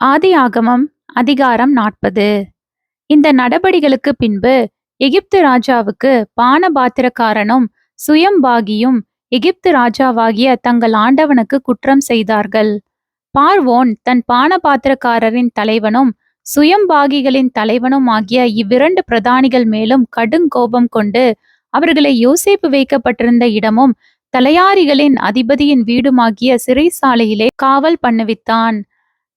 ஆதியாகமம் அதிகாரம் நாற்பது. இந்த நடபடிகளுக்கு பின்பு எகிப்து ராஜாவுக்கு பானபாத்திரக்காரனும் சுயம்பாகியும் எகிப்து ராஜாவாகிய தங்கள் ஆண்டவனுக்கு குற்றம் செய்தார்கள். பார்வோன் தன் பானபாத்திரக்காரரின் தலைவனும் சுயம்பாகிகளின் தலைவனும் ஆகிய இவ்விரண்டு பிரதானிகள் மேலும் கடுங்கோபம் கொண்டு அவர்களை யோசிப்பு வைக்கப்பட்டிருந்த இடமும் தலையாரிகளின் அதிபதியின் வீடுமாகிய சிறைசாலையிலே காவல் பண்ணுவித்தான்.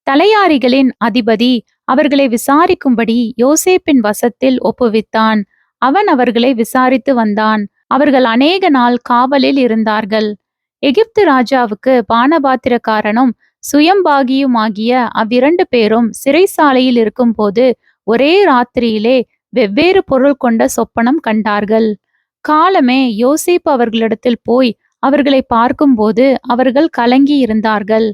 தலையாரிகளின் அதிபதி அவர்களை விசாரிக்கும்படி யோசேப்பின் வசத்தில் ஒப்புவித்தான். அவன் அவர்களை விசாரித்து வந்தான். அவர்கள் அநேக நாள் காவலில் இருந்தார்கள். எகிப்து ராஜாவுக்கு பானபாத்திரக்காரனும் சுயம்பாகியுமாகிய அவ்விரண்டு பேரும் சிறைசாலையில் இருக்கும்போது ஒரே ராத்திரியிலே வெவ்வேறு பொருள் கொண்ட சொப்பனம் கண்டார்கள். காலமே யோசேப் அவர்களிடத்தில் போய் அவர்களை பார்க்கும்போது அவர்கள் கலங்கி இருந்தார்கள்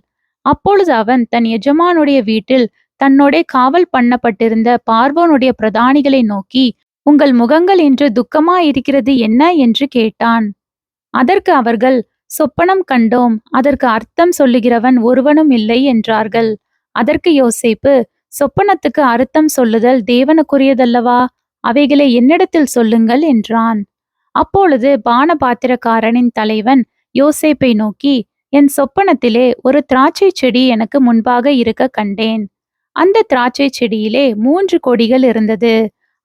அப்பொழுது அவன் தன் எஜமானுடைய வீட்டில் தன்னோட காவல் பண்ணப்பட்டிருந்த பார்வோனுடைய பிரதானிகளை நோக்கி உங்கள் முகங்கள் இன்று துக்கமாயிருக்கிறது என்ன? என்று கேட்டான். அதற்கு அவர்கள் சொப்பனம் கண்டோம் அதற்கு அர்த்தம் சொல்லுகிறவன் ஒருவனும் இல்லை என்றார்கள். அதற்கு யோசிப்பு சொப்பனத்துக்கு அர்த்தம் சொல்லுதல் தேவனுக்குரியதல்லவா? அவைகளை என்னிடத்தில் சொல்லுங்கள் என்றான். அப்பொழுது பானபாத்திரக்காரனின் தலைவன் யோசேப்பை நோக்கி என் சொப்பனத்திலே ஒரு திராட்சை செடி எனக்கு முன்பாக இருக்க கண்டேன். அந்த திராட்சை செடியிலே மூன்று கொடிகள் இருந்தது.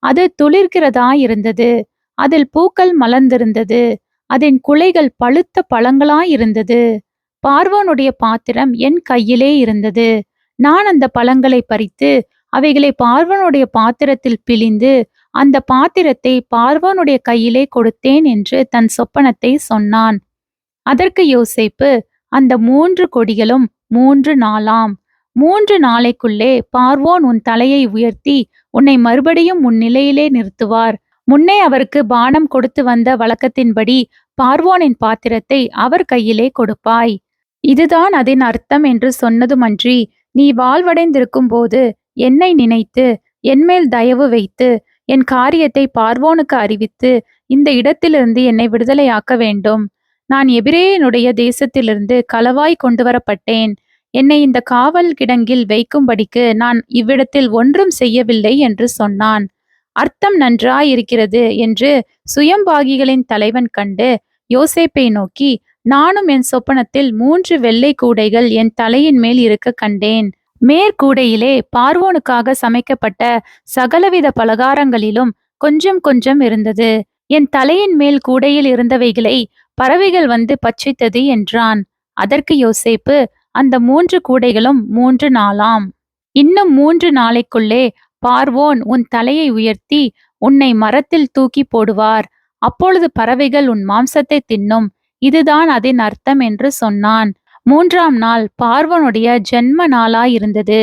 அது துளிர்கிறதா இருந்தது. அதில் பூக்கள் மலர்ந்திருந்தது. அதன் குலைகள் பழுத்த பழங்களாய் இருந்தது. பார்வோனுடைய பாத்திரம் என் கையிலே இருந்தது. நான் அந்த பழங்களை பறித்து அவைகளை பார்வனுடைய பாத்திரத்தில் பிழிந்து அந்த பாத்திரத்தை பார்வனுடைய கையிலே கொடுத்தேன் என்று தன் சொப்பனத்தை சொன்னான். அதற்கு யோசிப்பு அந்த மூன்று கொடிகளும் மூன்று நாளாம். மூன்று நாளைக்குள்ளே பார்வோன் உன் தலையை உயர்த்தி உன்னை மறுபடியும் உன் நிலையிலே நிறுத்துவார். முன்னே அவருக்கு பானம் கொடுத்து வந்த வழக்கத்தின்படி பார்வோனின் பாத்திரத்தை அவர் கையிலே கொடுப்பாய். இதுதான் அதன் அர்த்தம் என்று சொன்னதுமன்றி நீ வாழ்வடைந்திருக்கும் போது என்னை நினைத்து என்மேல் தயவு வைத்து என் காரியத்தை பார்வோனுக்கு அறிவித்து இந்த இடத்திலிருந்து என்னை விடுதலையாக்க வேண்டும். நான் எபிரேயனுடைய தேசத்திலிருந்து களவாய் கொண்டு வரப்பட்டேன் என்னை இந்த காவல் கிடங்கில் வைக்கும்படிக்கு நான் இவ்விடத்தில் ஒன்றும் செய்யவில்லை என்று சொன்னான். அர்த்தம் நன்றாயிருக்கிறது என்று சுயம்பாகிகளின் தலைவன் கண்டு யோசேப்பை நோக்கி நானும் என் சொப்பனத்தில் மூன்று வெள்ளை கூடைகள் என் தலையின் மேல் இருக்க கண்டேன். மேற்கூடையிலே பார்வோனுக்காக சமைக்கப்பட்ட சகலவித பலகாரங்களிலும் கொஞ்சம் கொஞ்சம் இருந்தது. என் தலையின் மேல் கூடையில் இருந்தவைகளை பறவைகள் வந்து பட்சித்தது என்றான். அதற்கு யோசேப்பு அந்த மூன்று கூடைகளும் மூன்று நாளாம். இன்னும் மூன்று நாளைக்குள்ளே பார்வோன் உன் தலையை உயர்த்தி உன்னை மரத்தில் தூக்கி போடுவார். அப்பொழுது பறவைகள் உன் மாம்சத்தை தின்னும். இதுதான் அதன் அர்த்தம் என்று சொன்னான். மூன்றாம் நாள் பார்வனுடைய ஜென்ம நாளாயிருந்தது.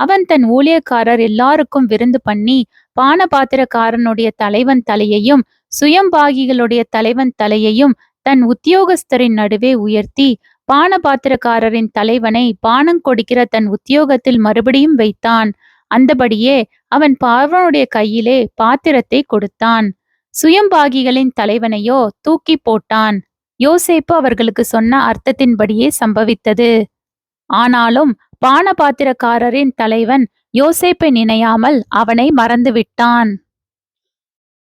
அவன் தன் ஊழியக்காரர் எல்லாருக்கும் விருந்து பண்ணி பானபாத்திரக்காரனுடைய தலைவன் தலையையும் சுயம்பாகிகளுடைய தலைவன் தலையையும் தன் உத்தியோகஸ்தரின் நடுவே உயர்த்தி பானபாத்திரக்காரரின் தலைவனை பானம் கொடுக்கிற தன் உத்தியோகத்தில் மறுபடியும் வைத்தான். அந்தபடியே அவன் பார்வனுடைய கையிலே பாத்திரத்தை கொடுத்தான். சுயம்பாகிகளின் தலைவனையோ தூக்கி போட்டான். யோசேப்பு அவர்களுக்கு சொன்ன அர்த்தத்தின்படியே சம்பவித்தது. ஆனாலும் பானபாத்திரக்காரரின் தலைவன் யோசேப்பை நினையாமல் அவனை மறந்துவிட்டான்.